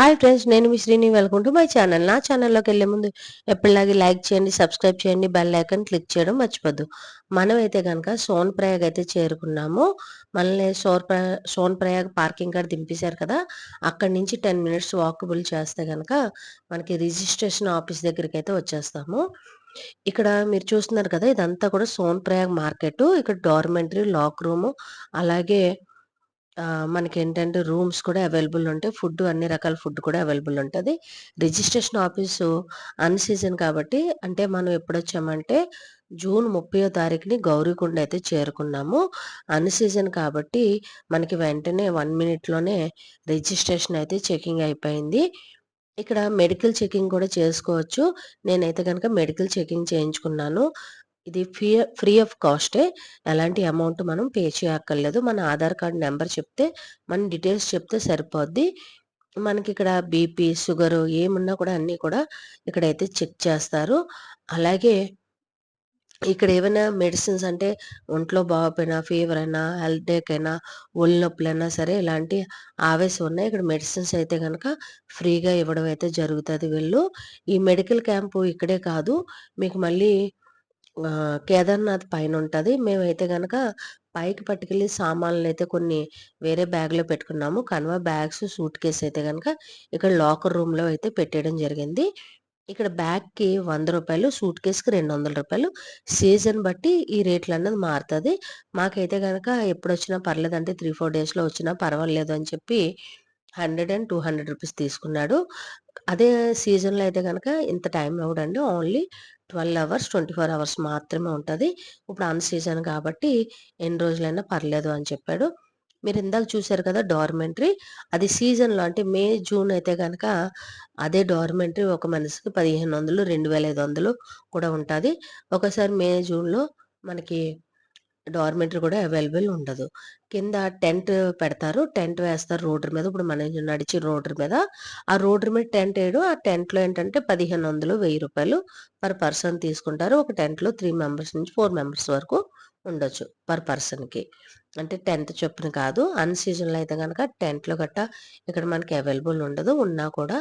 Hi friends నేను మీ Srini. Welcome to my channel. నా ఛానల్లోకి వెళ్ళే ముందు ఎప్పటిలాగే లైక్ చేయండి సబ్స్క్రైబ్ చేయండి బెల్ ఐకన్ క్లిక్ చేయడం మర్చిపోద్దు. మనం అయితే కనుక సోన్ ప్రయాగ్ అయితే చేరుకున్నాము. మనల్ని సోర్ సోన్ ప్రయాగ్ పార్కింగ్ కార్డ్ దింపేశారు కదా అక్కడి నుంచి టెన్ మినిట్స్ వాకబుల్ చేస్తే కనుక మనకి రిజిస్ట్రేషన్ ఆఫీస్ దగ్గరికి అయితే వచ్చేస్తాము. ఇక్కడ మీరు చూస్తున్నారు కదా ఇదంతా కూడా సోన్ ప్రయాగ్ మార్కెట్ ఇక్కడ డోర్మెంటరీ లాక్ రూమ్ అలాగే మనకేంటంటే రూమ్స్ కూడా అవైలబుల్ ఉంటాయి. ఫుడ్ అన్ని రకాల ఫుడ్ కూడా అవైలబుల్ ఉంటుంది రిజిస్ట్రేషన్ ఆఫీసు అన్ సీజన్ కాబట్టి అంటే మనం ఎప్పుడొచ్చామంటే జూన్ ముప్పయో తారీఖుని గౌరీకుండ అయితే చేరుకున్నాము. అన్ సీజన్ కాబట్టి మనకి వెంటనే వన్ మినిట్‌లోనే రిజిస్ట్రేషన్ అయితే చెకింగ్ అయిపోయింది. ఇక్కడ మెడికల్ చెకింగ్ కూడా చేసుకోవచ్చు. నేనైతే కనుక మెడికల్ చెకింగ్ చేయించుకున్నాను. ఇది ఫ్రీ ఫ్రీ ఆఫ్ కాస్టే. ఎలాంటి అమౌంట్ మనం పే చేయక్కర్లేదు. మన ఆధార్ కార్డ్ నెంబర్ చెప్తే, మన డీటెయిల్స్ చెప్తే సరిపోద్ది. మనకి ఇక్కడ బీపీ, షుగరు ఏమున్నా కూడా అన్నీ కూడా ఇక్కడైతే చెక్ చేస్తారు. అలాగే ఇక్కడ ఏమైనా మెడిసిన్స్ అంటే ఒంట్లో బాగోపోయినా, ఫీవర్ అయినా, హెల్తేక్ అయినా, ఒళ్ళు నొప్పులైనా సరే ఇలాంటి ఆవేశం ఉన్నాయి. ఇక్కడ మెడిసిన్స్ అయితే కనుక ఫ్రీగా ఇవ్వడం అయితే జరుగుతుంది వీళ్ళు. ఈ మెడికల్ క్యాంపు ఇక్కడే కాదు. మీకు మళ్ళీ కేదార్నాథ్ పైన ఉంటుంది మేమైతే కనుక పైకి పట్టుకెళ్ళి సామాన్లు అయితే కొన్ని వేరే బ్యాగ్‌లో పెట్టుకున్నాము. కన్వా బ్యాగ్స్, సూట్ కేస్ అయితే కనుక ఇక్కడ లాకర్ రూమ్‌లో అయితే పెట్టేయడం జరిగింది. ఇక్కడ బ్యాగ్‌కి వంద రూపాయలు సూట్ కేస్‌కి రూ. 200 సీజన్ బట్టి ఈ రేట్లు అన్నది మారుతుంది మాకైతే కనుక ఎప్పుడు వచ్చినా పర్లేదు పర్లేదంటే 3, 4 డేస్‌లో వచ్చినా పర్వాలేదు అని చెప్పి 100 అండ్ 200 రూపీస్ తీసుకున్నాడు. అదే సీజన్‌లో అయితే కనుక ఇంత టైం అవ్వడండి. ఓన్లీ 12 అవర్స్, 24 అవర్స్ మాత్రమే ఉంటుంది ఇప్పుడు అన్ సీజన్ కాబట్టి ఎన్ని రోజులైనా పర్లేదు అని చెప్పాడు. మీరు ఇందాక చూసారు కదా డార్మెంటరీ. అది సీజన్‌లో అంటే మే, జూన్ అయితే కనుక అదే డార్మెంటరీ ఒక మనిషికి 1500, 2500 కూడా ఉంటుంది ఒకసారి మే, జూన్‌లో మనకి డార్మెంటరీ కూడా అవైలబుల్ ఉండదు. కింద టెంట్ పెడతారు. టెంట్ వేస్తారు రోడ్డు మీద. ఇప్పుడు మనం నడిచి రోడ్డు మీద. ఆ రోడ్డు మీద టెంట్ వేయడం ఆ టెంట్‌లో ఏంటంటే పదిహేను వందలు వెయ్యి రూపాయలు పర్ పర్సన్ తీసుకుంటారు. ఒక టెంట్‌లో త్రీ మెంబర్స్ నుంచి ఫోర్ మెంబర్స్ వరకు ఉండొచ్చు పర్ పర్సన్‌కి. అంటే టెంట్ చొప్పున కాదు. అన్ సీజన్‌లో అయితే కనుక టెంట్‌లో గట్టా ఇక్కడ మనకి అవైలబుల్ ఉండదు. ఉన్నా కూడా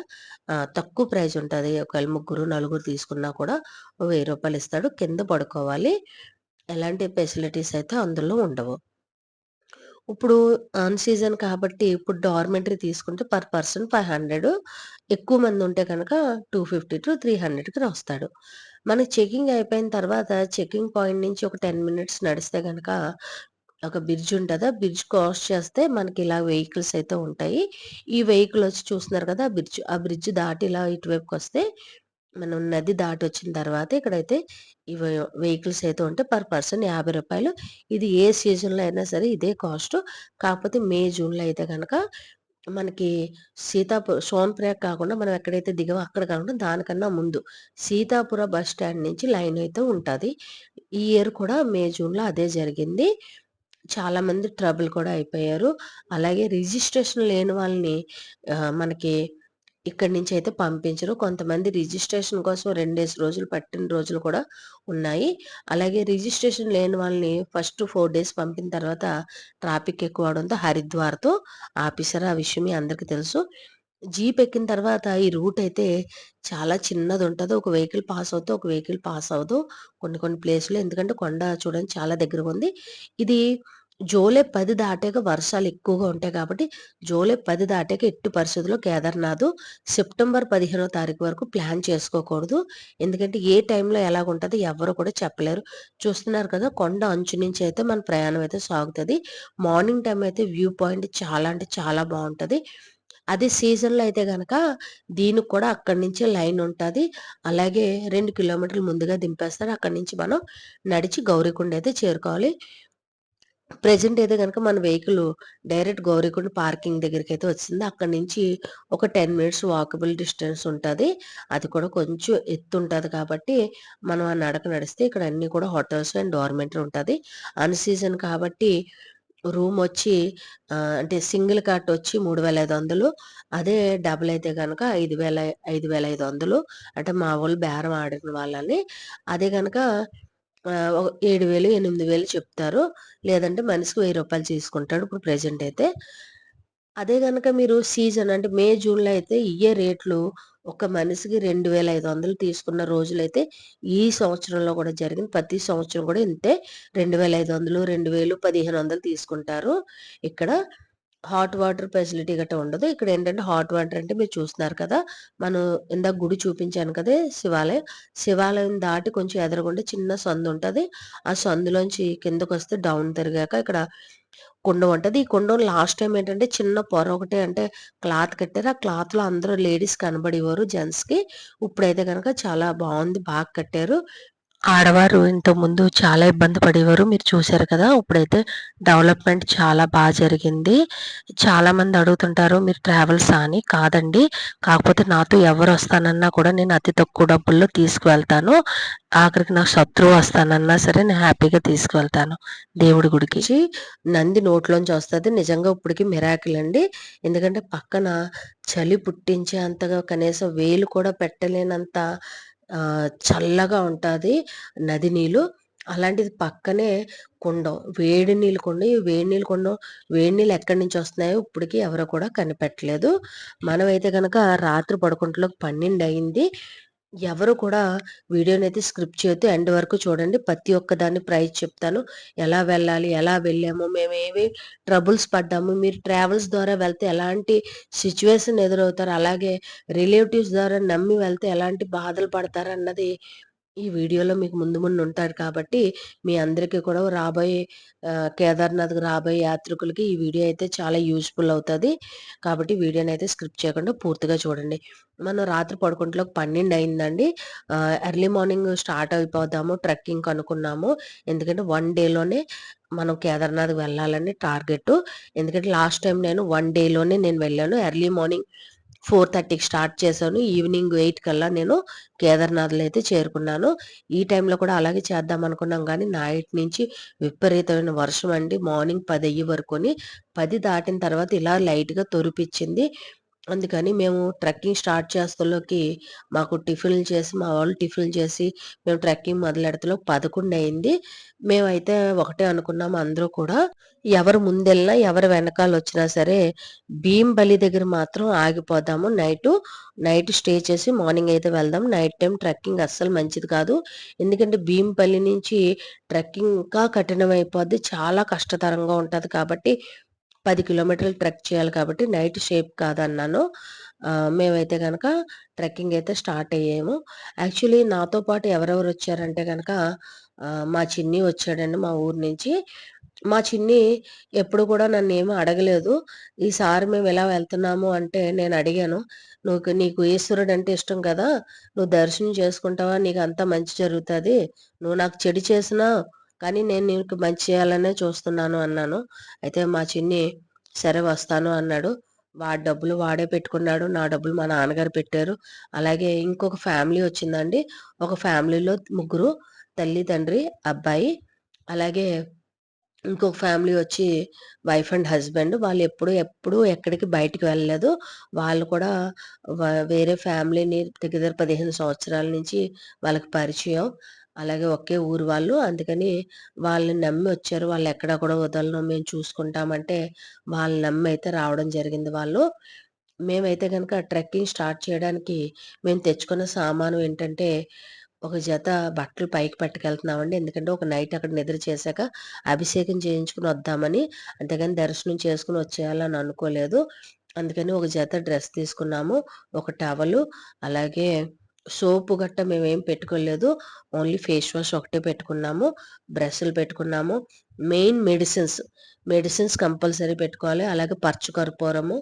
తక్కువ ప్రైస్ ఉంటుంది ఒకవేళ ముగ్గురు, నలుగురు తీసుకున్నా కూడా వెయ్యి రూపాయలు ఇస్తాడు. కింద పడుకోవాలి. ఎలాంటి ఫెసిలిటీస్ అయితే అందులో ఉండవు. ఇప్పుడు ఆన్ సీజన్ కాబట్టి ఇప్పుడు డార్మెంటరీ తీసుకుంటే పర్ పర్సన్ 500 ఎక్కువ మంది ఉంటే కనుక టూ ఫిఫ్టీ టు త్రీ హండ్రెడ్కి రాస్తాడు మనకి చెకింగ్ అయిపోయిన తర్వాత చెకింగ్ పాయింట్ నుంచి ఒక 10 మినిట్స్ నడిస్తే కనుక ఒక బ్రిడ్జ్ ఉంటుంది ఆ బ్రిడ్జ్ క్రాస్ చేస్తే మనకి ఇలా వెహికల్స్ అయితే ఉంటాయి. ఈ వెహికల్ వచ్చి చూస్తున్నారు కదా! ఆ బ్రిడ్జ్. ఆ బ్రిడ్జ్ దాటి ఇలా ఇటువైపుకొస్తే మనం నది దాటొచ్చిన తర్వాత ఇక్కడైతే ఇవి వెహికల్స్ అయితే ఉంటే పర్ పర్సన్ యాభై రూపాయలు ఇది ఏ సీజన్‌లో అయినా సరే ఇదే కాస్ట్. కాకపోతే మే, జూన్‌లో అయితే కనుక మనకి సీతాపు సోన్‌ప్రయాగ్ కాకుండా మనం ఎక్కడైతే దిగవో అక్కడ కాకుండా దానికన్నా ముందు సీతాపుర బస్ స్టాండ్ నుంచి లైన్ అయితే ఉంటుంది ఈ ఇయర్ కూడా మే, జూన్‌లో అదే జరిగింది. చాలామంది ట్రబుల్ కూడా అయిపోయారు. అలాగే రిజిస్ట్రేషన్ లేని వాళ్ళని మనకి ఇక్కడి నుంచి అయితే పంపించరు. కొంతమంది రిజిస్ట్రేషన్ కోసం 2 రోజులు పట్టిన రోజులు కూడా ఉన్నాయి. అలాగే రిజిస్ట్రేషన్ లేని వాళ్ళని ఫస్ట్ ఫోర్ డేస్ పంపిన తర్వాత ట్రాఫిక్ ఎక్కువ అవడంతో హరిద్వార్‌తో ఆఫీసర్ ఆ విషయం మీ అందరికీ తెలుసు. జీప్ ఎక్కిన తర్వాత ఈ రూట్ అయితే చాలా చిన్నది ఉంటుంది ఒక వెహికల్ పాస్ అవుతుంది ఒక వెహికల్ పాస్ అవ్వదు. కొన్ని కొన్ని ప్లేస్‌లో ఎందుకంటే కొండ చూడండి చాలా దగ్గరగా ఉంది ఇది జూలై పది దాటాక వర్షాలు ఎక్కువగా ఉంటాయి కాబట్టి జూలై పది దాటాక ఎట్టి పరిస్థితుల్లో కేదార్‌నాథ్ సెప్టెంబర్ 15 తారీఖు వరకు ప్లాన్ చేసుకోకూడదు. ఎందుకంటే ఏ టైంలో ఎలాగుంటుంది ఎవ్వరు కూడా చెప్పలేరు. చూస్తున్నారు కదా! కొండ అంచు నుంచి అయితే మన ప్రయాణం అయితే సాగుతుంది మార్నింగ్ టైం అయితే వ్యూ పాయింట్ చాలా అంటే చాలా బాగుంటుంది అదే సీజన్‌లో అయితే కనుక దీనికి కూడా అక్కడి నుంచి లైన్ ఉంటుంది అలాగే రెండు కిలోమీటర్లు ముందుగా దింపేస్తారు. అక్కడి నుంచి మనం నడిచి గౌరీకుండ అయితే చేరుకోవాలి. ప్రెజెంట్ అయితే కనుక మన వెహికల్ డైరెక్ట్ గౌరీకుండ పార్కింగ్ దగ్గరికి అయితే వచ్చింది. అక్కడ నుంచి ఒక 10 మినిట్స్ వాకబుల్ డిస్టెన్స్ ఉంటుంది అది కూడా కొంచెం ఎత్తు ఉంటుంది కాబట్టి మనం ఆ నడక నడిస్తే ఇక్కడ అన్ని కూడా హోటల్స్ అండ్ డార్మెంటరీ ఉంటుంది అన్ సీజన్ కాబట్టి రూమ్ వచ్చి అంటే సింగిల్ కాట్ వచ్చి 3500 అదే డబుల్ అయితే కనుక ఐదు వేల ఐదు వేల ఐదు వందలు అంటే మా వాళ్ళు బేరం ఆడిన వాళ్ళని. అదే కనుక ఏడు వేలు ఎనిమిది వేలు చెప్తారు. లేదంటే మనిషికి వెయ్యి రూపాయలు తీసుకుంటాడు ఇప్పుడు ప్రెజెంట్ అయితే. అదే కనుక మీరు సీజన్ అంటే మే, జూన్‌లో అయితే ఇయ్యే రేట్లు ఒక మనిషికి 2,500 తీసుకున్న రోజులైతే ఈ సంవత్సరంలో కూడా జరిగింది. ప్రతి సంవత్సరం కూడా ఇంతే 2,500, 2,000, 1,500 తీసుకుంటారు. ఇక్కడ హాట్ వాటర్ ఫెసిలిటీ గట్టా ఉండదు. ఇక్కడ ఏంటంటే హాట్ వాటర్ అంటే మీరు చూస్తున్నారు కదా! మనం ఇందాక గుడి చూపించాను కదా శివాలయం. శివాలయం దాటి కొంచెం ఎదరగుండా చిన్న సందు ఉంటుంది ఆ సందులోంచి కిందకొస్తే డౌన్ తిరిగాక ఇక్కడ కుండం ఉంటుంది ఈ కుండం లాస్ట్ టైం ఏంటంటే చిన్న పొర ఒకటే అంటే క్లాత్ కట్టారు. ఆ క్లాత్‌లో అందరూ లేడీస్ కనబడేవారు జెంట్స్‌కి. ఇప్పుడైతే కనుక చాలా బాగుంది బాగా కట్టారు. ఆడవారు ఇంతకుముందు చాలా ఇబ్బంది పడేవారు. మీరు చూశారు కదా! ఇప్పుడైతే డెవలప్‌మెంట్ చాలా బాగా జరిగింది. చాలామంది అడుగుతుంటారు మీరు ట్రావెల్స్ అని. కాదండి. కాకపోతే నాతో ఎవరు వస్తానన్నా కూడా నేను అతి తక్కువ డబ్బుల్లో తీసుకువెళ్తాను. ఆఖరికి నా శత్రువు వస్తానన్నా సరే నేను హ్యాపీగా తీసుకువెళ్తాను దేవుడి గుడికి. నంది నోట్లోంచి వస్తుంది నిజంగా ఇప్పటికి మిరాకిల్ అండి. ఎందుకంటే పక్కన చలి పుట్టించే అంతగా కనీసం వేలు కూడా పెట్టలేనంత చల్లగా ఉంటుంది నది నీళ్ళు. అలాంటిది పక్కనే కుండం. వేడి నీళ్ళు కుండం. ఈ వేడి నీళ్ళు కుండం వేడి నీళ్ళు ఎక్కడి నుంచి వస్తున్నాయో ఇప్పటికి ఎవరు కూడా కనిపెట్టలేదు. మనమైతే కనుక రాత్రి పడుకుంటలోకి 12 అయింది. ఎవరు కూడా వీడియోని అయితే స్క్రిప్ట్ చేయొద్దు. ఎండ్ వరకు చూడండి. ప్రతి ఒక్క దాన్ని ప్రైస్ చెప్తాను. ఎలా వెళ్ళాలి? ఎలా వెళ్ళాము? మేమేమి ట్రబుల్స్ పడ్డాము? మీరు ట్రావెల్స్ ద్వారా వెళ్తే ఎలాంటి సిచ్యువేషన్ ఎదురవుతారు? అలాగే రిలేటివ్స్ ద్వారా నమ్మి వెళ్తే ఎలాంటి బాధలు పడతారు అన్నది ఈ వీడియోలో మీకు ముందు ముందు ఉంటారు కాబట్టి మీ అందరికీ కూడా రాబోయే కేదార్‌నాథ్‌కి రాబోయే యాత్రికులకి ఈ వీడియో అయితే చాలా యూజ్‌ఫుల్ అవుతుంది కాబట్టి వీడియోని అయితే స్క్రిప్ట్ చేయకుండా పూర్తిగా చూడండి. మనం రాత్రి పడుకుంటలోకి 12 అయిందండి. ఎర్లీ మార్నింగ్ స్టార్ట్ అయిపోదాము ట్రెక్కింగ్ అనుకున్నాము. ఎందుకంటే వన్ డేలోనే మనం కేదార్‌నాథ్‌కి వెళ్ళాలని టార్గెట్ ఎందుకంటే లాస్ట్ టైం నేను వన్ డేలోనే నేను వెళ్ళాను. ఎర్లీ మార్నింగ్ 4:30కి స్టార్ట్ చేశాను. ఈవినింగ్ ఎయిట్ కల్లా నేను కేదార్‌నాథ్‌లో అయితే చేరుకున్నాను. ఈ టైంలో కూడా అలాగే చేద్దాం అనుకున్నాం కానీ నైట్ నుంచి విపరీతమైన వర్షం అండి. మార్నింగ్ పది అయ్యే వరకుని పది దాటిన తర్వాత ఇలా లైట్‌గా తొరిపిచ్చింది. అందుకని మేము ట్రెక్కింగ్ స్టార్ట్ చేస్తలోకి మాకు టిఫిన్‌లు చేసి మా వాళ్ళు టిఫిన్‌లు చేసి మేము ట్రెక్కింగ్ మొదలెడతలో పదకొండు అయింది. మేమైతే ఒకటే అనుకున్నాము అందరూ కూడా ఎవరు ముందెళ్ళినా, ఎవరు వెనకాల వచ్చినా సరే భీంబలి దగ్గర మాత్రం ఆగిపోదాము నైట్ నైట్ స్టే చేసి మార్నింగ్ అయితే వెళ్దాం. నైట్ టైం ట్రెక్కింగ్ అస్సలు మంచిది కాదు. ఎందుకంటే భీంపల్లి నుంచి ట్రెక్కింగ్ ఇంకా కఠినమైపోద్ది. చాలా కష్టతరంగా ఉంటుంది కాబట్టి పది కిలోమీటర్లు ట్రెక్ చేయాలి కాబట్టి నైట్ షేప్ కాదన్నాను. మేమైతే కనుక ట్రెక్కింగ్ అయితే స్టార్ట్ అయ్యాము. యాక్చువల్లీ నాతో పాటు ఎవరెవరు వచ్చారంటే కనుక మా చిన్ని వచ్చాడండి మా ఊరు నుంచి. మా చిన్ని ఎప్పుడు కూడా నన్ను ఏమీ అడగలేదు. ఈసారి మేము ఇలా వెళ్తున్నాము అంటే నేను అడిగాను. నువ్వు నీకు ఈశ్వరుడు అంటే ఇష్టం కదా! నువ్వు దర్శనం చేసుకుంటావా? నీకు అంతా మంచి జరుగుతుంది నువ్వు నాకు చెడు చేసినా కానీ నేను నీకు మంచి చేయాలనే చూస్తున్నాను" అన్నాను. అయితే మా చిన్ని సరే వస్తాను అన్నాడు. వాడి డబ్బులు వాడే పెట్టుకున్నాడు. నా డబ్బులు మా నాన్నగారు పెట్టారు. అలాగే ఇంకొక ఫ్యామిలీ వచ్చిందండి. ఒక ఫ్యామిలీలో ముగ్గురు తల్లి, తండ్రి, అబ్బాయి. అలాగే ఇంకొక ఫ్యామిలీ వచ్చి వైఫ్ అండ్ హస్బెండ్. వాళ్ళు ఎప్పుడు ఎక్కడికి బయటికి వెళ్ళలేదు. వాళ్ళు కూడా వేరే ఫ్యామిలీని దగ్గర దగ్గర 15 సంవత్సరాల నుంచి వాళ్ళకి పరిచయం. అలాగే ఒకే ఊరు వాళ్ళు. అందుకని వాళ్ళని నమ్మి వచ్చారు. వాళ్ళెక్కడ కూడా వదలను మేము చూసుకుంటామంటే వాళ్ళని నమ్మి అయితే రావడం జరిగింది వాళ్ళు. మేమైతే కనుక ట్రెక్కింగ్ స్టార్ట్ చేయడానికి మేము తెచ్చుకున్న సామాను ఏంటంటే ఒక జత బట్టలు పైకి పట్టుకెళ్తున్నామండి. ఎందుకంటే ఒక నైట్ అక్కడ నిద్ర చేశాక అభిషేకం చేయించుకుని వద్దామని. అంతేగాని దర్శనం చేసుకుని వచ్చేయాలని అనుకోలేదు. అందుకని ఒక జత డ్రెస్ తీసుకున్నాము. ఒక టవలు అలాగే సోపు గట్టా మేమేం పెట్టుకోలేదు. ఓన్లీ ఫేస్ వాష్ ఒకటే పెట్టుకున్నాము. బ్రష్‌లు పెట్టుకున్నాము. మెయిన్ మెడిసిన్స్, మెడిసిన్స్ కంపల్సరీ పెట్టుకోవాలి. అలాగే పర్చు కర్పూరము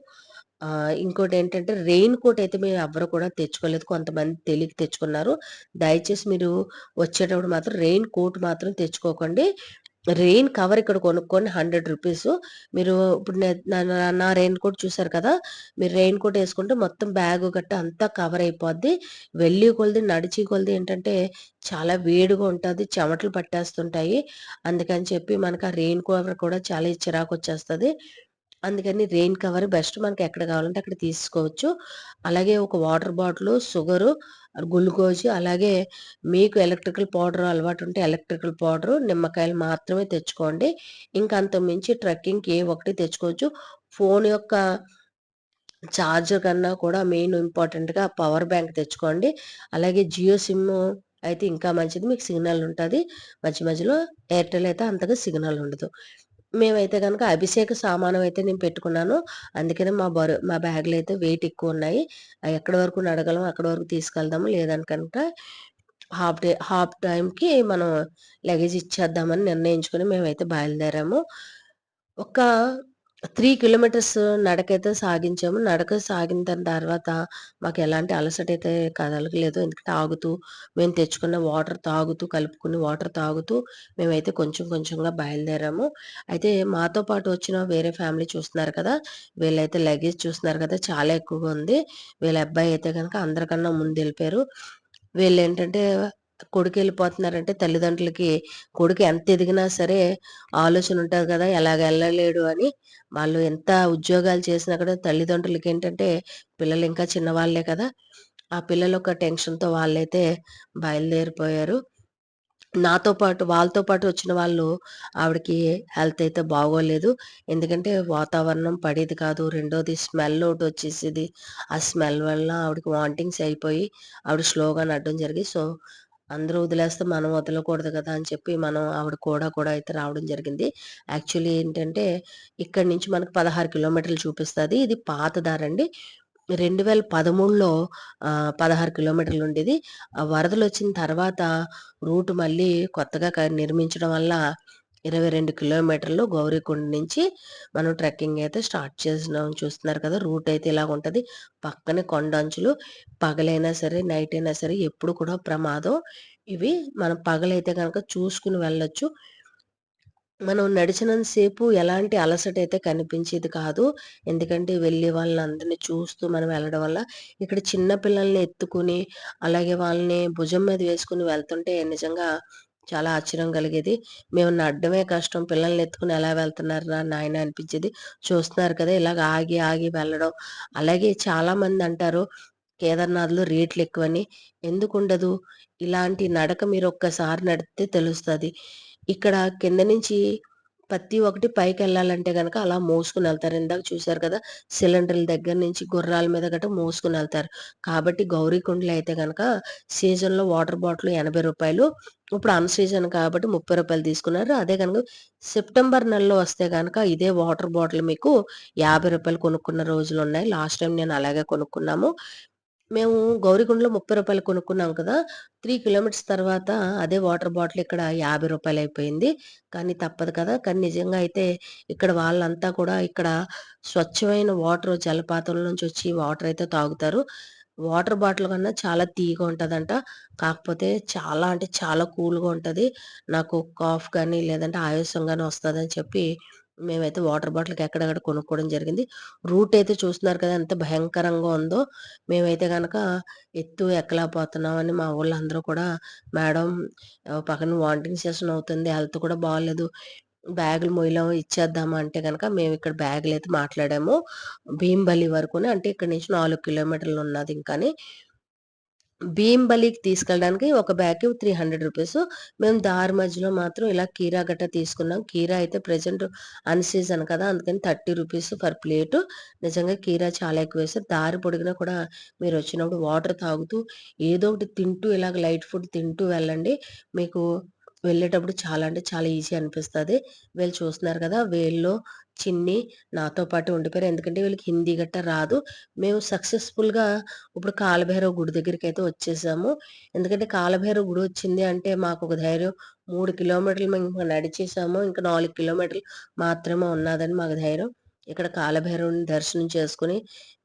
ఇంకోటి ఏంటంటే రెయిన్ కోట్ అయితే మేము ఎవ్వరు కూడా తెచ్చుకోలేదు. కొంతమంది తెలియక తెచ్చుకున్నారు. దయచేసి మీరు వచ్చేటప్పుడు మాత్రం రెయిన్ కోట్ మాత్రం తెచ్చుకోకండి. రెయిన్ కవర్ ఇక్కడ కొనుక్కొని హండ్రెడ్ రూపీస్ మీరు ఇప్పుడు నా నా రెయిన్ కోట్ చూసారు కదా! మీరు రెయిన్ కోట్ వేసుకుంటే మొత్తం బ్యాగ్ గట్టా అంతా కవర్ అయిపోద్ది. వెళ్ళే కొలది, నడిచే కొలది ఏంటంటే చాలా వేడిగా ఉంటుంది చెమటలు పట్టేస్తుంటాయి. అందుకని చెప్పి మనకు ఆ రెయిన్ కవర్ కూడా చాలా చిరాకొచ్చేస్తది. అందుకని రెయిన్ కవర్ బెస్ట్. మనకి ఎక్కడ కావాలంటే అక్కడ తీసుకోవచ్చు. అలాగే ఒక వాటర్ బాటిల్ షుగరు, గ్లూకోజ్ అలాగే మీకు ఎలక్ట్రికల్ పౌడర్ అలవాటు ఉంటే ఎలక్ట్రికల్ పౌడరు, నిమ్మకాయలు మాత్రమే తెచ్చుకోండి. ఇంకా అంతకు మించి ట్రెక్కింగ్‌కి ఏ ఒకటి తెచ్చుకోవచ్చు. ఫోన్ యొక్క చార్జర్ కన్నా కూడా మెయిన్ ఇంపార్టెంట్‌గా పవర్ బ్యాంక్ తెచ్చుకోండి. అలాగే జియో సిమ్ అయితే ఇంకా మంచిది. మీకు సిగ్నల్ ఉంటుంది మధ్య మధ్యలో ఎయిర్‌టెల్ అయితే అంతగా సిగ్నల్ ఉండదు. మేమైతే కనుక అభిషేక సామానం అయితే నేను పెట్టుకున్నాను. అందుకనే మా బరు మా బ్యాగ్లు అయితే వెయిట్ ఎక్కువ ఉన్నాయి ఎక్కడి వరకు నడగలం అక్కడి వరకు తీసుకెళ్దాము. లేదని కనుక హాఫ్ డే హాఫ్ టైంకి మనం లగేజ్ ఇచ్చేద్దామని నిర్ణయించుకుని మేమైతే బయలుదేరాము. ఒక త్రీ కిలోమీటర్స్ నడకైతే సాగించాము. నడక సాగిన దాని తర్వాత మాకు ఎలాంటి అలసట అయితే కదలగలేదు ఎందుకంటే ఆగుతూ మేము తెచ్చుకున్న వాటర్ తాగుతూ, కలుపుకుని వాటర్ తాగుతూ మేమైతే కొంచెం కొంచెంగా బయలుదేరాము. అయితే మాతో పాటు వచ్చిన వేరే ఫ్యామిలీ చూస్తున్నారు కదా! వీళ్ళైతే లగేజ్ చూస్తున్నారు కదా! చాలా ఎక్కువగా ఉంది. వీళ్ళ అబ్బాయి అయితే కనుక అందరికన్నా ముందు వెళ్ళిపోయారు వీళ్ళు ఏంటంటే కొడుకు కొడుకెళ్ళిపోతున్నారంటే తల్లిదండ్రులకి కొడుకు ఎంత ఎదిగినా సరే ఆలోచన ఉంటుంది కదా! ఎలాగ వెళ్ళలేడు అని. వాళ్ళు ఎంత ఉద్యోగాలు చేసినా కూడా తల్లిదండ్రులకి ఏంటంటే పిల్లలు ఇంకా చిన్నవాళ్ళే కదా! ఆ పిల్లలొక టెన్షన్‌తో వాళ్ళైతే బయలుదేరిపోయారు. నాతో పాటు వాళ్ళతో పాటు వచ్చిన వాళ్ళు ఆవిడకి హెల్త్ అయితే బాగోలేదు. ఎందుకంటే వాతావరణం పడేది కాదు. రెండోది స్మెల్ ఒకటి వచ్చేసేది ఆ స్మెల్ వల్ల ఆవిడకి వామిటింగ్స్ అయిపోయి ఆవిడ స్లోగా నడడం జరిగింది. సో, అందరూ వదిలేస్తే మనం వదలకూడదు కదా! అని చెప్పి మనం ఆవిడ కూడా కూడా అయితే రావడం జరిగింది. యాక్చువల్లీ ఏంటంటే ఇక్కడి నుంచి మనకు 16 కిలోమీటర్లు చూపిస్తుంది ఇది పాత దారండి. 2013లో ఆహ్, 16 కిలోమీటర్లుండేది. ఆ వరదలొచ్చిన తర్వాత రూట్ మళ్ళీ కొత్తగా నిర్మించడం వల్ల 22 కిలోమీటర్లు గౌరీకొండ నుంచి మనం ట్రెక్కింగ్ అయితే స్టార్ట్ చేసినాం. చూస్తున్నారు కదా! రూట్ అయితే ఇలా ఉంటుంది పక్కనే కొండ అంచులు పగలైనా సరే, నైట్ అయినా సరే ఎప్పుడు కూడా ప్రమాదం. ఇవి మనం పగలైతే కనుక చూసుకుని వెళ్ళొచ్చు. మనం నడిచినంత సేపు ఎలాంటి అలసటైతే కనిపించేది కాదు. ఎందుకంటే వెళ్ళే వాళ్ళందరిని చూస్తూ మనం వెళ్ళడం వల్ల ఇక్కడ చిన్న పిల్లల్ని ఎత్తుకొని, అలాగే వాళ్ళని భుజం మీద వేసుకొని వెళ్తుంటే నిజంగా చాలా ఆశ్చర్యం కలిగేది. మేము నడడమే కష్టం. పిల్లల్ని ఎత్తుకుని ఎలా వెళ్తున్నారురా నాయనా అనిపించేది. చూస్తున్నారు కదా! ఇలాగ ఆగి ఆగి వెళ్ళడం. అలాగే చాలామంది అంటారు కేదార్‌నాథ్‌లో రేట్లు ఎక్కువని. ఎందుకుండదు? ఇలాంటి నడక మీరు ఒక్కసారి నడితే తెలుస్తుంది ఇక్కడ కింద నుంచి ప్రతి ఒక్కటి పైకి వెళ్ళాలంటే కనుక అలా మోసుకుని వెళ్తారు ఇందాక చూసారు కదా! సిలిండర్‌ల దగ్గర నుంచి గుర్రాల మీద గట్రా మోసుకుని వెళ్తారు కాబట్టి గౌరీకుండలో అయితే కనుక సీజన్‌లో వాటర్ బాటిల్ ఎనభై రూపాయలు ఇప్పుడు అన్ సీజన్ కాబట్టి ముప్పై రూపాయలు తీసుకున్నారు. అదే కనుక సెప్టెంబర్ నెలలో వస్తే కనుక ఇదే వాటర్ బాటిల్ మీకు యాభై రూపాయలు కొనుక్కున్న రోజులు ఉన్నాయి లాస్ట్ టైం నేను అలాగే కొనుక్కున్నాము. మేము గౌరీగుండలో ముప్పై రూపాయలు కొనుక్కున్నాం కదా! త్రీ కిలోమీటర్స్ తర్వాత అదే వాటర్ బాటిల్ ఇక్కడ యాభై రూపాయలు అయిపోయింది. కానీ తప్పదు కదా! కానీ నిజంగా అయితే ఇక్కడ వాళ్ళంతా కూడా ఇక్కడ స్వచ్ఛమైన వాటర్ జలపాతం నుంచి వచ్చి వాటర్ అయితే తాగుతారు. వాటర్ బాటిల్ కన్నా చాలా తీగా ఉంటుందంట కాకపోతే చాలా అంటే చాలా కూల్‌గా ఉంటుంది నాకు కాఫ్ కానీ లేదంటే ఆయాసం గాని వస్తుందని చెప్పి మేమైతే వాటర్ బాటిల్‌కి ఎక్కడెక్కడ కొనుక్కోవడం జరిగింది. రూట్ అయితే చూస్తున్నారు కదా! ఎంత భయంకరంగా ఉందో. మేమైతే కనుక ఎత్తు ఎక్కలేకపోతున్నామని మా వాళ్ళందరూ కూడా మేడం పక్కన వామిటింగ్ సెషన్ అవుతుంది. హెల్త్ కూడా బాగాలేదు బ్యాగులు మొయలేము ఇచ్చేద్దామా అంటే ఇక్కడ బ్యాగులు అయితే మాట్లాడాము. భీంబలి వరకు అంటే ఇక్కడ నుంచి నాలుగు కిలోమీటర్లు ఉన్నది ఇంకాని. భీంబలికి తీసుకెళ్ళడానికి ఒక బ్యాగ్‌కి రూ. 300 మేము దారి మధ్యలో మాత్రం ఇలా కీరా గట్ట తీసుకున్నాం. కీరా అయితే ప్రెజెంట్ అన్ సీజన్ కదా! అందుకని థర్టీ రూపీస్ పర్ ప్లేటు. నిజంగా కీరా చాలా ఎక్కువ వేస్తారు దారి పొడిగినా కూడా మీరు వచ్చినప్పుడు వాటర్ తాగుతూ, ఏదో ఒకటి తింటూ ఇలాగ లైట్ ఫుడ్ తింటూ వెళ్ళండి. మీకు వెళ్ళేటప్పుడు చాలా అంటే చాలా ఈజీ అనిపిస్తుంది వీళ్ళు చూస్తున్నారు కదా! వీళ్ళు, చిన్ని నాతో పాటు ఉండిపోయారు. ఎందుకంటే వీళ్ళకి హిందీ గట్టా రాదు. మేము సక్సెస్‌ఫుల్‌గా ఇప్పుడు కాలభైరవ గుడి దగ్గరికి అయితే వచ్చేసాము. ఎందుకంటే కాలభైరవ గుడి వచ్చింది అంటే మాకు ఒక ధైర్యం. మూడు కిలోమీటర్లు మేము నడిచేసాము. ఇంకా నాలుగు కిలోమీటర్లు మాత్రమే ఉన్నాదని మాకు ధైర్యం. ఇక్కడ కాలభైరవుని దర్శనం చేసుకొని,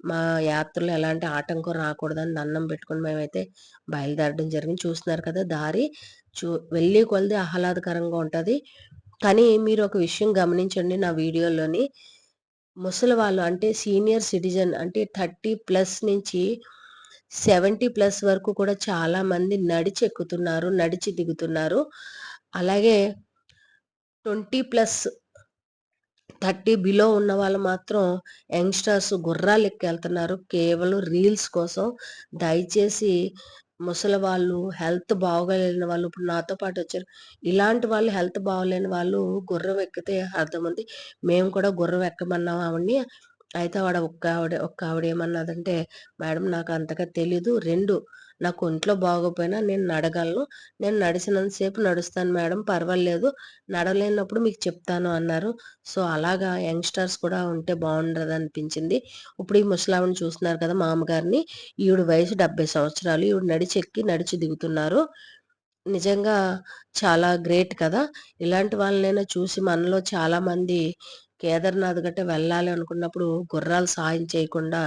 మా యాత్రలో ఎలాంటి ఆటంకం రాకూడదని దండం పెట్టుకుని మేమైతే బయలుదేరడం జరిగింది. చూస్తున్నారు కదా! దారి చూ వెళ్ళే కొలది ఆహ్లాదకరంగా ఉంటుంది కానీ మీరు ఒక విషయం గమనించండి నా వీడియోలోని. ముసలి వాళ్ళు అంటే సీనియర్ సిటిజన్ అంటే 30 ప్లస్ నుంచి 70 ప్లస్ వరకు కూడా చాలామంది నడిచి ఎక్కుతున్నారు. నడిచి దిగుతున్నారు. అలాగే 20 ప్లస్ 30 బిలో ఉన్న వాళ్ళు మాత్రం యంగ్‌స్టర్స్ గుర్రాలు ఎక్కెళ్తున్నారు కేవలం రీల్స్ కోసం. దయచేసి ముసలి వాళ్ళు, హెల్త్ బాగోలేని వాళ్ళు ఇప్పుడు నాతో పాటు వచ్చారు. ఇలాంటి వాళ్ళు హెల్త్ బాగోలేని వాళ్ళు గుర్రం ఎక్కితే అర్థముంది. మేము కూడా గుర్రం ఎక్కమన్నాం ఆవిడని. అయితే ఆవిడ ఒక్క ఆవిడ ఒక్క ఆవిడ ఏమన్నదంటే, "మేడం నాకు అంతగా తెలీదు. రెండు నాకు ఒంట్లో బాగోపోయినా నేను నడగలను. నేను నడిచినంత సేపు నడుస్తాను మేడం పర్వాలేదు. నడవలేనప్పుడు మీకు చెప్తాను" అన్నారు. సో, అలాగా యంగ్‌స్టర్స్ కూడా ఉంటే బాగుండదు అనిపించింది ఇప్పుడు ఈ ముసలావిని చూస్తున్నారు కదా! మామగారిని. ఈవిడ వయసు 70 సంవత్సరాలు. ఈవిడ నడిచెక్కి, నడిచి దిగుతున్నారు. నిజంగా చాలా గ్రేట్ కదా! ఇలాంటి వాళ్ళనైనా చూసి మనలో చాలామంది కేదార్‌నాథ్ గట్ట వెళ్ళాలి అనుకున్నప్పుడు గుర్రాలు సాయం చేయకుండా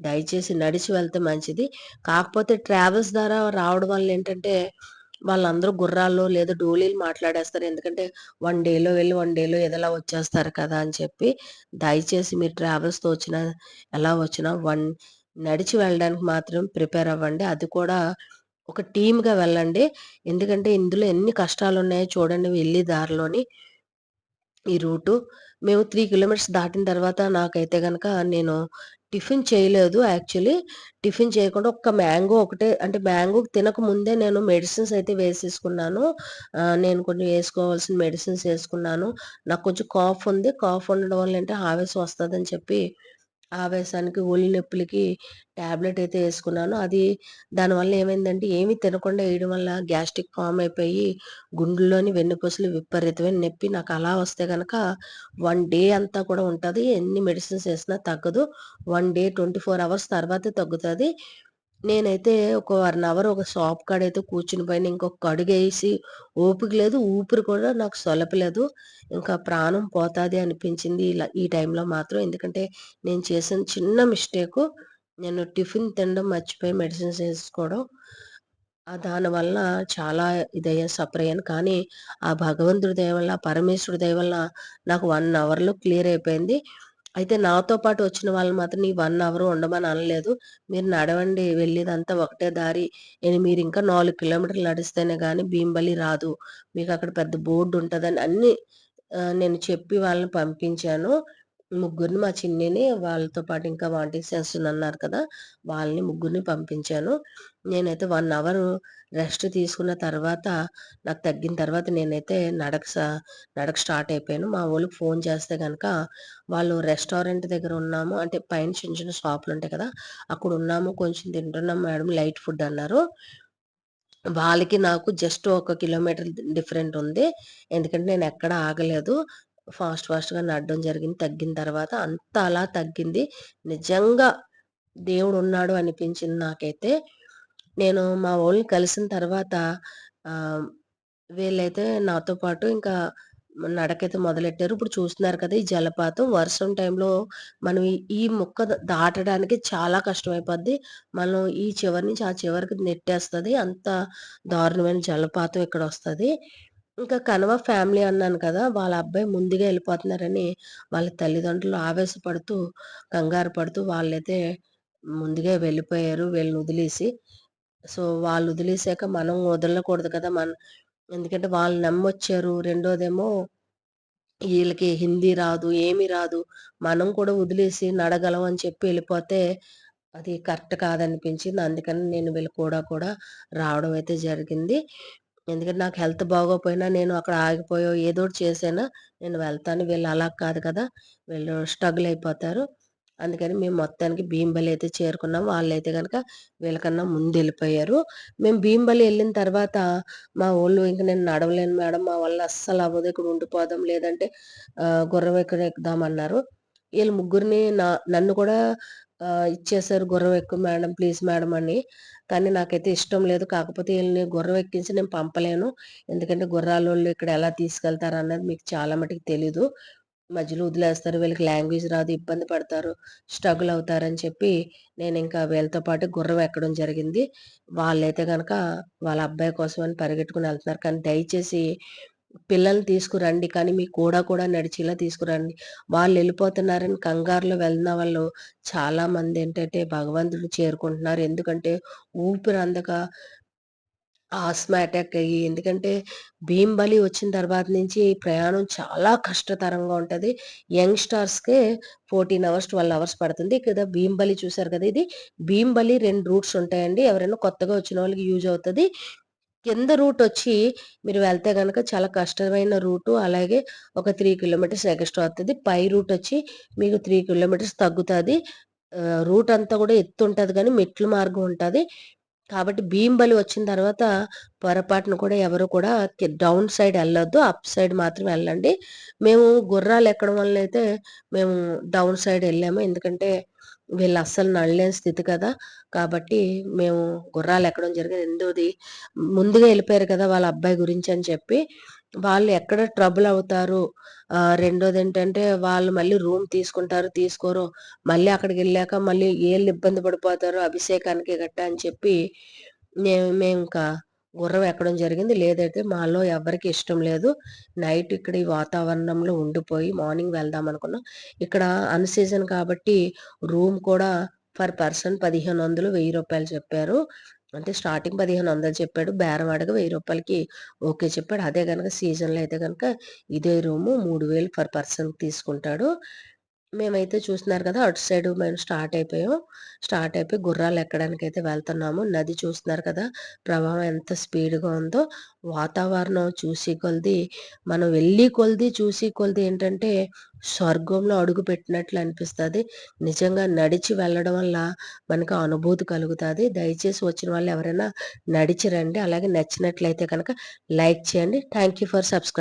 దయచేసి నడిచి వెళ్తే మంచిది. కాకపోతే ట్రావెల్స్ ద్వారా రావడం వల్ల ఏంటంటే వాళ్ళందరూ గుర్రాల్లో లేదా డోలీలు మాట్లాడేస్తారు. ఎందుకంటే వన్ డేలో వెళ్ళి వన్ డేలో ఏదోలా వచ్చేస్తారు కదా! అని చెప్పి దయచేసి మీరు ట్రావెల్స్‌తో వచ్చినా ఎలా వచ్చినా వన్ నడిచి వెళ్ళడానికి మాత్రం ప్రిపేర్ అవ్వండి. అది కూడా ఒక టీమ్‌గా వెళ్ళండి. ఎందుకంటే ఇందులో ఎన్ని కష్టాలు ఉన్నాయో చూడండి వెళ్ళి దారిలోని. ఈ రూటు. మేము త్రీ కిలోమీటర్స్ దాటిన తర్వాత నాకైతే కనుక నేను టిఫిన్ చేయలేదు యాక్చువల్లీ. టిఫిన్ చేయకుండా ఒక్క మ్యాంగో ఒకటే అంటే మ్యాంగో తినక ముందే నేను మెడిసిన్స్ అయితే వేసేసుకున్నాను. నేను కొన్ని వేసుకోవాల్సిన మెడిసిన్స్ వేసుకున్నాను నాకు కొంచెం కాఫ్ ఉంది. కాఫ్ ఉండడం వల్ల అంటే ఆవేశం వస్తుందని చెప్పి ఆవేశానికి, ఒళ్ళు నొప్పులకి టాబ్లెట్ అయితే వేసుకున్నాను అది దానివల్ల ఏమైందంటే ఏమి తినకుండా వేయడం వల్ల గ్యాస్ట్రిక్ ఫామ్ అయిపోయి గుండెల్లోని వెన్నుపూసలు విపరీతమైన నొప్పి. నాకు అలా వస్తే కనుక వన్ డే అంతా కూడా ఉంటుంది ఎన్ని మెడిసిన్స్ వేసినా తగ్గదు. వన్ డే 24 అవర్స్ తర్వాత తగ్గుతుంది నేనైతే ఒక వన్ అవర్ ఒక షాప్ కాడైతే కూర్చుని పైన ఇంకొక అడుగేసి ఓపిక లేదు. ఊపిరి కూడా నాకు సొలపలేదు. ఇంకా ప్రాణం పోతాది అనిపించింది ఇలా ఈ టైంలో మాత్రం. ఎందుకంటే నేను చేసిన చిన్న మిస్టేకు. నేను టిఫిన్ తినడం మర్చిపోయి మెడిసిన్స్ వేసుకోవడం దానివల్ల చాలా ఇదయ్యా సఫర్ అయ్యాను. కానీ ఆ భగవంతుడి దయ వల్ల, పరమేశ్వరుడి దయ వల్ల నాకు వన్ అవర్‌లో క్లియర్ అయిపోయింది. అయితే నాతో పాటు వచ్చిన వాళ్ళు మాత్రం ఈ వన్ అవర్ ఉండమని అనలేదు. మీరు నడవండి వెళ్ళేదంతా ఒకటే దారి. మీరు ఇంకా నాలుగు కిలోమీటర్లు నడిస్తేనే కానీ భీంబలి రాదు. మీకు అక్కడ పెద్ద బోర్డు ఉంటుందని అన్ని నేను చెప్పి వాళ్ళని పంపించాను. ముగ్గురిని మా చిన్నిని, వాళ్ళతో పాటు ఇంకా వాంటిసన్స్ అన్నారు కదా! వాళ్ళని ముగ్గురిని పంపించాను. నేనైతే వన్ అవర్ రెస్ట్ తీసుకున్న తర్వాత నాకు తగ్గిన తర్వాత నేనైతే నడక స నడక స్టార్ట్ అయిపోయాను. మా వాళ్ళకి ఫోన్ చేస్తే కనుక వాళ్ళు రెస్టారెంట్ దగ్గర ఉన్నాము. అంటే పైన చిన్న చిన్న షాపులుంటాయి కదా! అక్కడ ఉన్నాము కొంచెం తింటున్నాం మేడం లైట్ ఫుడ్ అన్నారు. వాళ్ళకి నాకు జస్ట్ ఒక కిలోమీటర్ డిఫరెంట్ ఉంది. ఎందుకంటే నేను ఎక్కడ ఆగలేదు. ఫాస్ట్ ఫాస్ట్‌గా నడడం జరిగింది. తగ్గిన తర్వాత అంత అలా తగ్గింది. నిజంగా దేవుడు ఉన్నాడు అనిపించింది నాకైతే. నేను మా వోళ్ళని కలిసిన తర్వాత ఆహ్, వీళ్ళైతే నాతో పాటు ఇంకా నడకైతే మొదలెట్టారు. ఇప్పుడు చూస్తున్నారు కదా! ఈ జలపాతం వర్షం టైంలో మనం ఈ ముక్క ద దాటడానికి చాలా కష్టమైపోద్ది. మనం ఈ చివరి నుంచి ఆ చివరికి నెట్టేస్తది. అంత దారుణమైన జలపాతం ఇక్కడొస్తది. ఇంకా కనవ ఫ్యామిలీ అన్నాను కదా! వాళ్ళ అబ్బాయి ముందుగా ఎళ్ళిపోతున్నారని వాళ్ళ తల్లిదండ్రులు ఆవేశపడుతూ, కంగారు పడుతూ వాళ్ళైతే ముందుగా వెళ్ళిపోయారు వీళ్ళనొదిలేసి. సో, వాళ్ళు వదిలేసాక మనం వదలకూడదు కదా! మన ఎందుకంటే వాళ్ళు నమ్మొచ్చారు. రెండోదేమో వీళ్ళకి హిందీ రాదు, ఏమి రాదు. మనం కూడా వదిలేసి నడగలం అని చెప్పి వెళ్ళిపోతే అది కరెక్ట్ కాదనిపించింది. అందుకని నేను వీళ్ళు కూడా కూడా రావడం అయితే జరిగింది. ఎందుకంటే నాకు హెల్త్ బాగోపోయినా నేను అక్కడ ఆగిపోయో ఏదో చేసైనా నేను వెళ్తాను. వీళ్ళు అలా కాదు కదా! వీళ్ళు స్ట్రగుల్ అయిపోతారు. అందుకని మేము మొత్తానికి భీంబలి అయితే చేరుకున్నాం. వాళ్ళైతే కనుక వీళ్ళకన్నా ముందు వెళ్ళిపోయారు మేము భీంబలి వెళ్ళిన తర్వాత మా వోళ్ళు ఇంక నేను నడవలేను మేడం మా వల్ల అస్సలవ్వదు ఇక్కడ ఉండిపోదాం లేదంటే గుర్రం ఎక్కడ ఎక్కుదామన్నారు. వీళ్ళు ముగ్గురిని నా నన్ను కూడా ఇచ్చేసారు గుర్రం ఎక్కు మేడం ప్లీజ్ మేడం అని. కానీ నాకైతే ఇష్టం లేదు. కాకపోతే వీళ్ళని గుర్రం ఎక్కించి నేను పంపలేను. ఎందుకంటే గుర్రాలు ఇక్కడ ఎలా తీసుకెళ్తారన్నది మీకు చాలా మటుకు తెలీదు. మధ్యలో వదిలేస్తారు. వీళ్ళకి లాంగ్వేజ్ రాదు. ఇబ్బంది పడతారు. స్ట్రగుల్ అవుతారని చెప్పి నేను ఇంకా వీళ్ళతో పాటు గుర్రం ఎక్కడం జరిగింది. వాళ్ళైతే కనుక వాళ్ళ అబ్బాయి కోసమని పరిగెట్టుకుని వెళ్తున్నారు కానీ దయచేసి పిల్లల్ని తీసుకురండి. కానీ మీ కూడా కూడా నడిచేలా తీసుకురండి. వాళ్ళు వెళ్ళిపోతున్నారని కంగారులో వెళ్ళిన వాళ్ళు చాలా మందేంటంటే భగవంతుడు చేరుకుంటున్నారు. ఎందుకంటే ఊపిరి అందక ఆస్మా అటాక్ అయ్యి ఎందుకంటే భీంబలి వచ్చిన తర్వాత నుంచి ప్రయాణం చాలా కష్టతరంగా ఉంటది. యంగ్‌స్టార్స్‌కే 14 అవర్స్, 12 అవర్స్ పడుతుంది. కదా భీంబలి చూసారు కదా! ఇది భీంబలి రెండు రూట్స్ ఉంటాయండి. ఎవరైనా కొత్తగా వచ్చిన వాళ్ళకి యూజ్ అవుతుంది కింద రూట్ వచ్చి మీరు వెళ్తే కనుక చాలా కష్టమైన రూటు. అలాగే ఒక త్రీ కిలోమీటర్స్ ఎగస్ట్రా అవుతుంది పై రూట్ వచ్చి మీకు త్రీ కిలోమీటర్స్ తగ్గుతుంది రూట్ అంతా కూడా ఎత్తు ఉంటుంది కానీ మెట్లు మార్గం ఉంటుంది కాబట్టి భీంబలి వచ్చిన తర్వాత పొరపాటున కూడా ఎవరు కూడా డౌన్ సైడ్ వెళ్ళొద్దు అప్ సైడ్ మాత్రం వెళ్ళండి. మేము గుర్రాలు ఎక్కడం వల్ల అయితే మేము డౌన్ సైడ్ వెళ్ళాము ఎందుకంటే వీళ్ళు అస్సలు నడలేని స్థితి కదా! కాబట్టి మేము గుర్రాలు ఎక్కడం జరిగింది. రెండోది ముందుగా వెళ్ళిపోయారు కదా! వాళ్ళ అబ్బాయి గురించి అని చెప్పి వాళ్ళు ఎక్కడ ట్రబుల్ అవుతారు. రెండోది ఏంటంటే వాళ్ళు మళ్ళీ రూమ్ తీసుకుంటారు తీసుకోరు మళ్ళీ అక్కడికి వెళ్ళాక మళ్ళీ ఏళ్ళు ఇబ్బంది పడిపోతారు అభిషేకానికి గట్టా అని చెప్పి మేము మేము ఇంకా గుర్రం ఎక్కడం జరిగింది. లేదైతే మాలో ఎవరికి ఇష్టం లేదు. నైట్ ఇక్కడ ఈ వాతావరణంలో ఉండిపోయి మార్నింగ్ వెళ్దాం అనుకున్నాం. ఇక్కడ అన్ సీజన్ కాబట్టి రూమ్ కూడా పర్ పర్సన్ 1500, 1000 రూపాయలు చెప్పారు. అంటే స్టార్టింగ్ 1500 చెప్పాడు. బేరం అడగ రూ. 1000కి ఓకే చెప్పాడు. అదే కనుక సీజన్‌లో అయితే కనుక ఇదే రూము 3000 పర్ పర్సన్ తీసుకుంటాడు. మేమైతే చూస్తున్నారు కదా! అటు సైడ్ మేము స్టార్ట్ అయిపోయాం. స్టార్ట్ అయిపోయి గుర్రాలు ఎక్కడానికి అయితే వెళ్తున్నాము. నది చూస్తున్నారు కదా! ప్రభావం ఎంత స్పీడ్‌గా ఉందో. వాతావరణం చూసి కొలది మనం వెళ్ళి కొలది, చూసి కొలది ఏంటంటే స్వర్గంలో అడుగు పెట్టినట్లు అనిపిస్తుంది నిజంగా నడిచి వెళ్ళడం వల్ల మనకు అనుభూతి కలుగుతుంది దయచేసి వచ్చిన వాళ్ళు ఎవరైనా నడిచి రండి. అలాగే నచ్చినట్లయితే కనుక లైక్ చేయండి. Thank you for subscribe